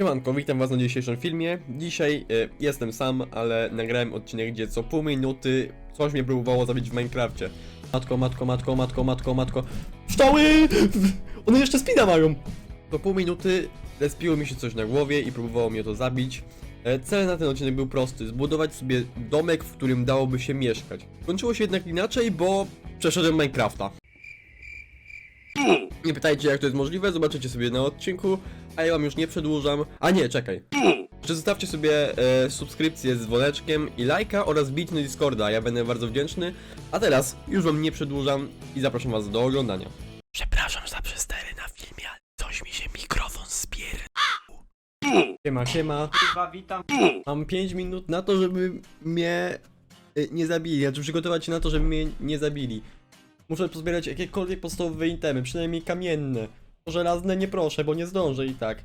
Siemanko, witam was na dzisiejszym filmie. Dzisiaj e, jestem sam, ale nagrałem odcinek, gdzie co pół minuty coś mnie próbowało zabić w Minecrafcie. Matko, matko, matko, matko, matko, matko. Pszczoły! One jeszcze spina mają! Co pół minuty respiło mi się coś na głowie i próbowało mnie to zabić. E, Cel na ten odcinek był prosty, zbudować sobie domek, w którym dałoby się mieszkać. Kończyło się jednak inaczej, bo przeszedłem Minecrafta. Nie pytajcie jak to jest możliwe, zobaczycie sobie na odcinku, a ja wam już nie przedłużam. A nie, czekaj. Jeszcze zostawcie sobie e, subskrypcję z dzwoneczkiem i lajka oraz bić na Discorda, ja będę bardzo wdzięczny. A teraz już wam nie przedłużam i zapraszam was do oglądania. Przepraszam za przestery na filmie, ale coś mi się mikrofon spier... Siema, siema. Kurwa, witam. Mam 5 minut na to, żeby mnie y, nie zabili, znaczy przygotować się na to, żeby mnie nie zabili. Muszę pozbierać jakiekolwiek podstawowe itemy, przynajmniej kamienne. Żelazne nie proszę, bo nie zdążę i tak.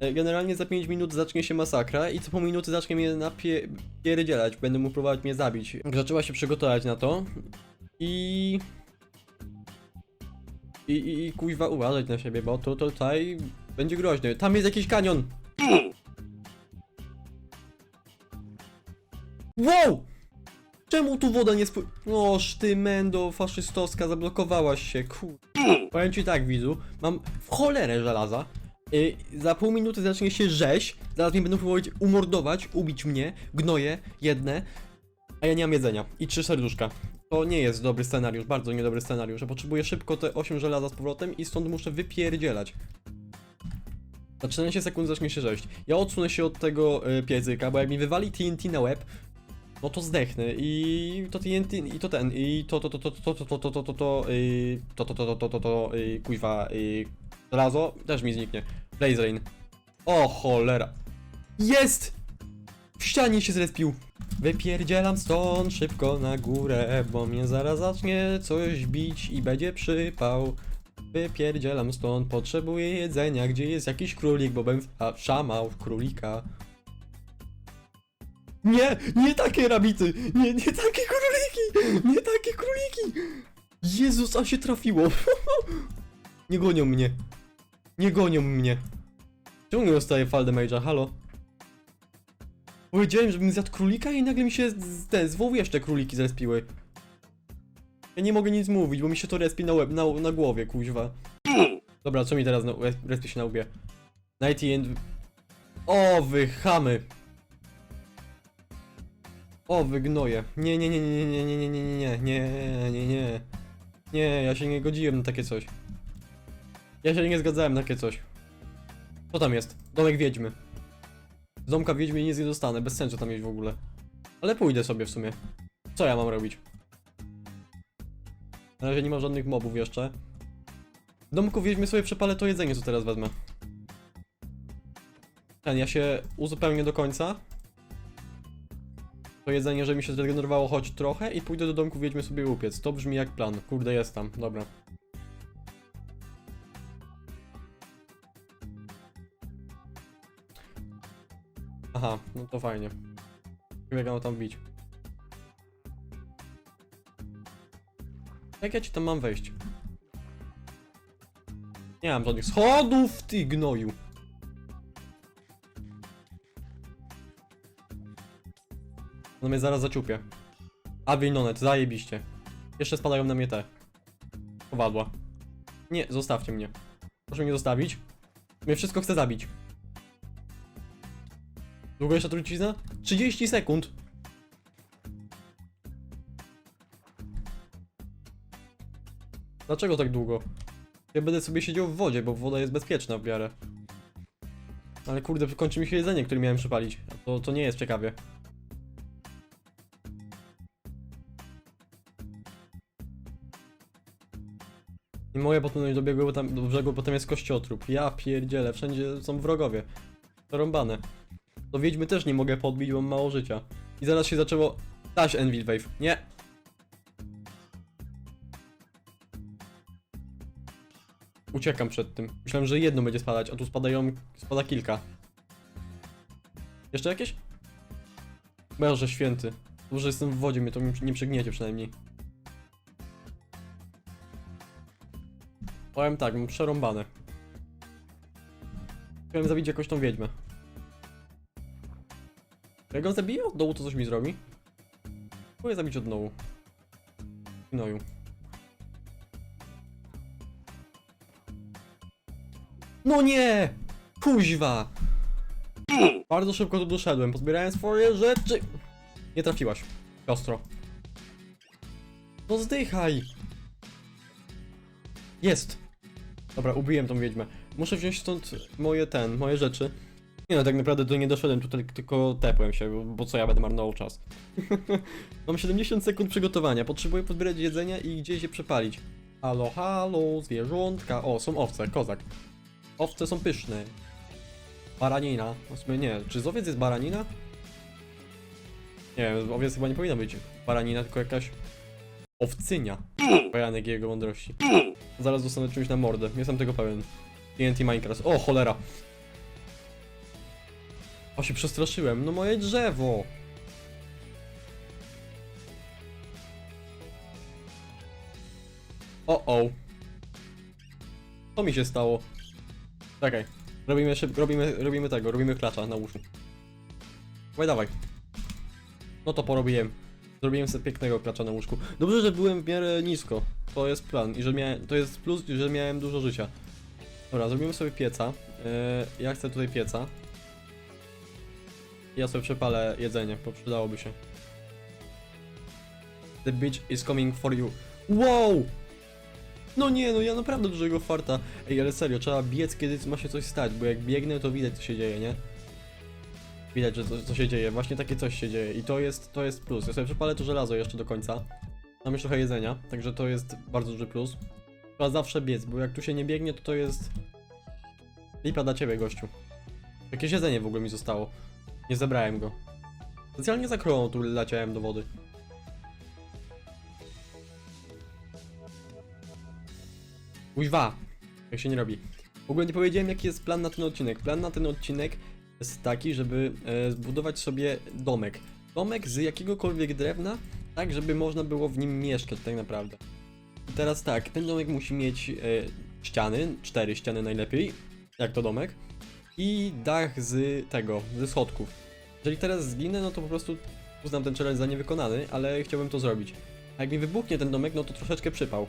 E, Generalnie za 5 minut zacznie się masakra i co po minuty zacznie mnie napierdzielać, będę mu próbować mnie zabić. Trzeba się przygotować na to i... I, i, i kuźwa uważać na siebie, bo to, to tutaj będzie groźne. Tam jest jakiś kanion! Wow! Czemu tu woda nie spły... Oż ty mendo faszystowska, zablokowałaś się, kur... Powiem ci tak, widzu, mam w cholerę żelaza. Y, za pół minuty zacznie się rzeź, zaraz mnie będą próbować umordować, ubić mnie, gnoje, jedne, a ja nie mam jedzenia. I trzy serduszka. To nie jest dobry scenariusz, bardzo niedobry scenariusz. Ja potrzebuję szybko te 8 żelaza z powrotem i stąd muszę wypierdzielać. Za 14 sekund zacznie się rzeź. Ja odsunę się od tego y, piecyka, bo jak mi wywali TNT na łeb, no to zdechnę i to TNT i to ten i to to to to to to to to to to to y, to to to to to to to y, kuźwa y, też mi zniknie. Blaze Rain. O cholera. Jest! W ścianie się zrespił. Wypierdzielam stąd szybko na górę, bo mnie zaraz zacznie coś bić i będzie przypał. Wypierdzielam stąd, potrzebuję jedzenia, gdzie jest jakiś królik, bo a, szamał królika. Nie, nie takie rabity, nie, nie takie króliki, nie takie króliki. Jezus, a się trafiło. Nie gonią mnie. Nie gonią mnie. Czemu nie dostaję fall damage'a, halo? Powiedziałem, żebym zjadł królika i nagle mi się z, te, z jeszcze króliki zrespiły. Ja nie mogę nic mówić, bo mi się to respi na łeb, na, na głowie, kuźwa. Dobra, co mi teraz na, respi się na łbie? Nighty and... O, wy chamy. O, wy gnoje. Nie, nie, nie, nie, nie, nie, nie, nie, nie, nie, nie, nie. Nie, ja się nie godziłem na takie coś. Ja się nie zgadzałem na takie coś. Co tam jest? Domek wiedźmy. Z domka wiedźmy nic nie dostanę, bez sensu tam iść w ogóle. Ale pójdę sobie w sumie. Co ja mam robić? Na razie nie ma żadnych mobów jeszcze. W domku wiedźmy sobie przepalę to jedzenie, co teraz wezmę. Ten, ja się uzupełnię do końca. To jedzenie, żeby mi się zregenerowało choć trochę i pójdę do domku wiedźmy sobie upiec. To brzmi jak plan. Kurde, jest tam. Dobra. Aha, no to fajnie. Ja tam bić? Jak ja ci tam mam wejść? Nie mam żadnych schodów, ty gnoju. No mnie zaraz zaciupie. Avinonet, zajebiście. Jeszcze spadają na mnie te. Kowadła. Nie, zostawcie mnie. Proszę mnie zostawić. Mnie wszystko chce zabić. Długo jeszcze trucizna? 30 sekund. Dlaczego tak długo? Ja będę sobie siedział w wodzie, bo woda jest bezpieczna w miarę. Ale kurde, kończy mi się jedzenie, które miałem przypalić. A To, to nie jest ciekawie. Nie mogę potem do biegu, bo tam do brzegu, bo tam jest kościotrup. Ja pierdzielę, wszędzie są wrogowie. Zarąbane. Do wiedźmy też nie mogę podbić, bo mam mało życia. I zaraz się zaczęło... Taś Envil Wave. Nie! Uciekam przed tym. Myślałem, że jedno będzie spadać, a tu spadają... spada kilka. Jeszcze jakieś? Boże święty. Dobrze jestem w wodzie, mnie to nie przegniecie przynajmniej. Powiem tak, mam przerąbane. Chciałem zabić jakąś tą wiedźmę. Jak go zabiję od dołu, to coś mi zrobi. Próbuję zabić od dołu. Gnoju. No nie! Kuźwa! Bardzo szybko tu doszedłem, pozbierałem swoje rzeczy. Nie trafiłaś, siostro. No zdychaj! Jest! Dobra, ubiłem tą wiedźmę. Muszę wziąć stąd moje ten, moje rzeczy. Nie no, tak naprawdę tu nie doszedłem, tutaj tylko tepłem się, bo- co ja będę marnował czas. Mam 70 sekund przygotowania, potrzebuję pozbierać jedzenia i gdzieś je przepalić. Halo, halo, zwierzątka. O, są owce, kozak. Owce są pyszne. Baranina. W sumie nie, czy z owiec jest baranina? Nie owiec chyba nie powinna być baranina, tylko jakaś owcynia. Pojanek jego mądrości. Zaraz dostanę czymś na mordę, jestem tego pewien. TNT Minecraft. O, cholera! O, się przestraszyłem. No moje drzewo! O, o. Co mi się stało? Czekaj. Robimy szyb... robimy, robimy tego, robimy klacza na łóżku. Dawaj, dawaj. No to porobiłem. Zrobiłem sobie pięknego klacza na łóżku. Dobrze, że byłem w miarę nisko. To jest plan. I że miałem... To jest plus, że miałem dużo życia. Dobra, zrobimy sobie pieca. Yy, ja chcę tutaj pieca. Ja sobie przepalę jedzenie, bo przydałoby się. The beach is coming for you. Wow! No nie, no ja naprawdę dużego farta. Ej, ale serio, trzeba biec, kiedy ma się coś stać, bo jak biegnę, to widać, co się dzieje, nie? Widać, że co, się dzieje, właśnie takie coś się dzieje i to jest, to jest plus. Ja sobie przepalę to żelazo jeszcze do końca. Mam już trochę jedzenia, także to jest bardzo duży plus. Trzeba zawsze biec, bo jak tu się nie biegnie, to to jest... Lipa dla ciebie, gościu. Jakieś jedzenie w ogóle mi zostało. Nie zebrałem go. Specjalnie za krową tu leciałem do wody. Uźwa! Jak się nie robi. W ogóle nie powiedziałem jaki jest plan na ten odcinek. Plan na ten odcinek jest taki, żeby e, zbudować sobie domek. Domek z jakiegokolwiek drewna, tak żeby można było w nim mieszkać tak naprawdę. I teraz tak, ten domek musi mieć e, ściany, cztery ściany najlepiej, jak to domek, i dach z tego, ze schodków. Jeżeli teraz zginę, no to po prostu uznam ten challenge za niewykonany, ale chciałbym to zrobić. A jak mi wybuchnie ten domek, no to troszeczkę przypał.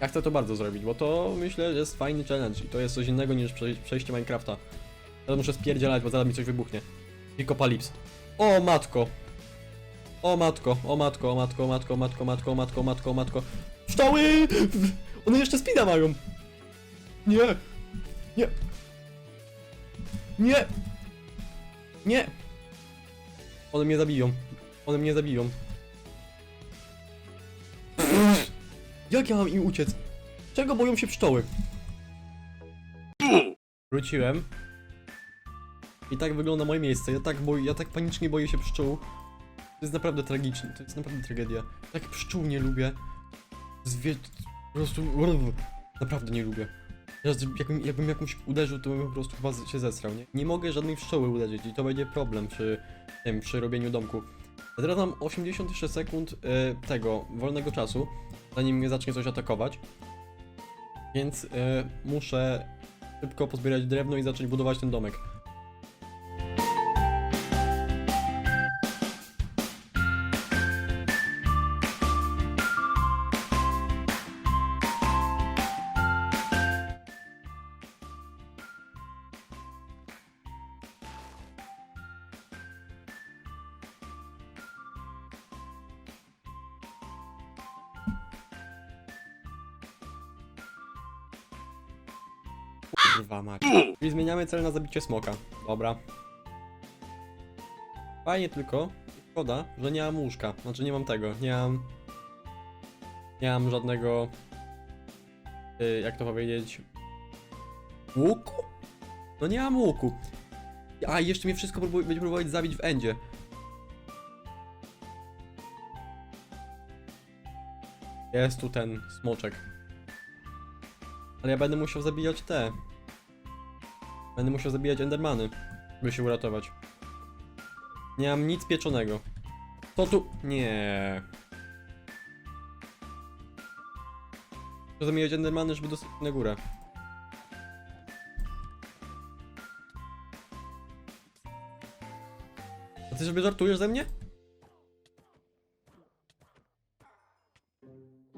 Ja chcę to bardzo zrobić, bo to myślę, że jest fajny challenge i to jest coś innego niż przej- przejście Minecrafta. Teraz muszę spierdzielać, bo zaraz mi coś wybuchnie. Pikopalips. O matko! O matko, o matko, o matko, o matko, o matko, o matko, o matko, o matko, o matko. Pszczoły! One jeszcze spina mają! Nie! Nie! Nie! Nie! One mnie zabiją. One mnie zabiją. Jak ja mam im uciec? Czego boją się pszczoły? Wróciłem. I tak wygląda moje miejsce. Ja tak, boję, ja tak panicznie boję się pszczół. To jest naprawdę tragiczne. To jest naprawdę tragedia. Tak pszczół nie lubię. Zwie... Po prostu... Naprawdę nie lubię. Jakbym, jakbym jakąś uderzył, to bym po prostu chyba się zesrał, nie? Nie mogę żadnej pszczoły uderzyć i to będzie problem przy tym, przy robieniu domku. A teraz mam 86 sekund e, tego, wolnego czasu, zanim mnie zacznie coś atakować. Więc e, muszę szybko pozbierać drewno i zacząć budować ten domek. Kurwa mać. Czyli zmieniamy cel na zabicie smoka. Dobra. Fajnie tylko. Szkoda, że nie mam łóżka. Znaczy nie mam tego. Nie mam... Nie mam żadnego... y, jak to powiedzieć... Łuku? No nie mam łuku. A, jeszcze mnie wszystko będzie próbować zabić w endzie. Jest tu ten smoczek. Ale ja będę musiał zabijać te. Będę musiał zabijać endermany, by się uratować. Nie mam nic pieczonego. Co tu? Nie. Muszę zamijać endermany, żeby dostać na górę. A ty sobie żartujesz ze mnie?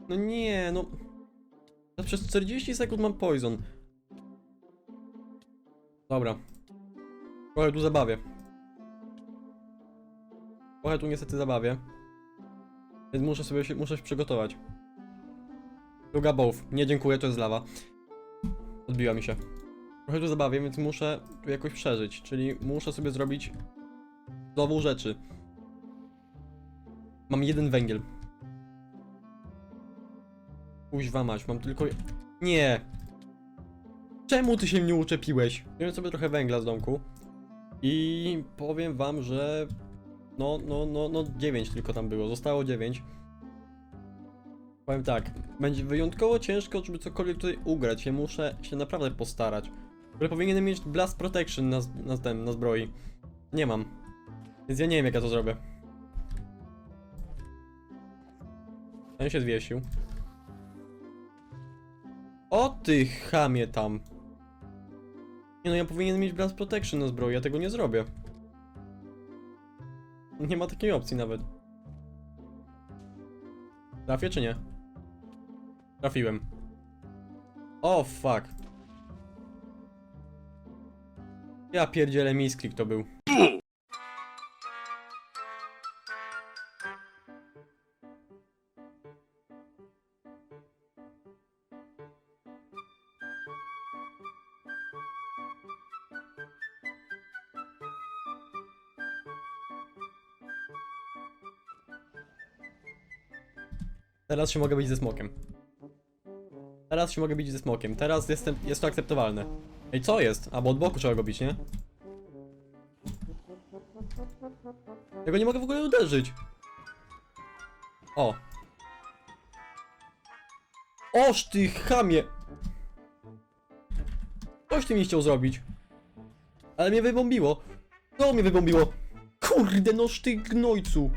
No nie, no... Przez 40 sekund mam poison. Dobra. Trochę tu zabawię. Trochę tu niestety zabawię. Więc muszę sobie się, muszę się przygotować. Druga bow. Nie dziękuję, to jest lawa. Odbiła mi się. Trochę tu zabawię, więc muszę tu jakoś przeżyć. Czyli muszę sobie zrobić znowu rzeczy. Mam jeden węgiel. Kuźwa mać, mam tylko... Nie! Czemu ty się mnie uczepiłeś? Wziąłem sobie trochę węgla z domku. I powiem wam, że... No, no, no, no 9 tylko tam było, zostało 9. Powiem tak, będzie wyjątkowo ciężko, żeby cokolwiek tutaj ugrać. Ja muszę się naprawdę postarać. Ogóle powinienem mieć Blast Protection na, na, ten, na zbroi. Nie mam. Więc ja nie wiem jak ja to zrobię. Ten się zwiesił. O ty chamie tam. Nie no, ja powinienem mieć Blast Protection na zbroi, ja tego nie zrobię. Nie ma takiej opcji nawet. Trafię czy nie? Trafiłem. O fuck. Ja pierdzielę misklik to był. Teraz się mogę bić ze smokiem. Teraz się mogę bić ze smokiem. Teraz jestem, jest to akceptowalne. Ej, co jest? A, bo od boku trzeba go bić, nie? Ja go nie mogę w ogóle uderzyć. O. Oż ty chamie! Coś ty mi chciał zrobić. Ale mnie wybombiło. No mnie wybombiło. Kurde, noż ty gnojcu.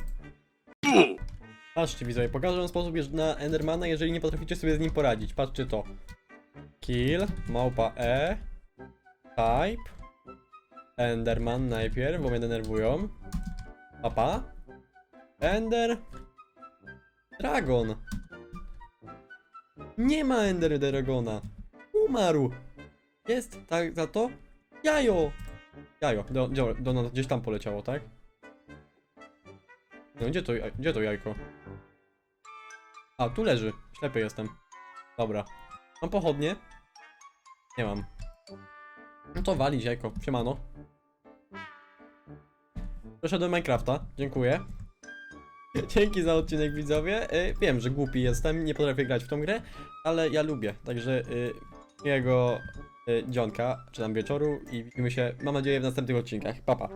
Patrzcie widzowie, pokażę wam sposób na Endermana, jeżeli nie potraficie sobie z nim poradzić. Patrzcie to. Kill, małpa E, type, Enderman najpierw, bo mnie denerwują. Papa, Ender, Dragon. Nie ma Ender Dragona. Umarł. Jest, tak, za to? Jajo. Jajo, do, do, do, gdzieś tam poleciało, tak? No gdzie to, gdzie to jajko? A, tu leży. Ślepy jestem. Dobra. Mam pochodnie? Nie mam. No to walić jajko. Siemano. Do Minecrafta. Dziękuję. Dzięki za odcinek widzowie. Y, wiem, że głupi jestem, nie potrafię grać w tą grę, ale ja lubię. Także y, miłego y, dzionka, czy tam wieczoru i widzimy się, mam nadzieję, w następnych odcinkach. Pa, pa.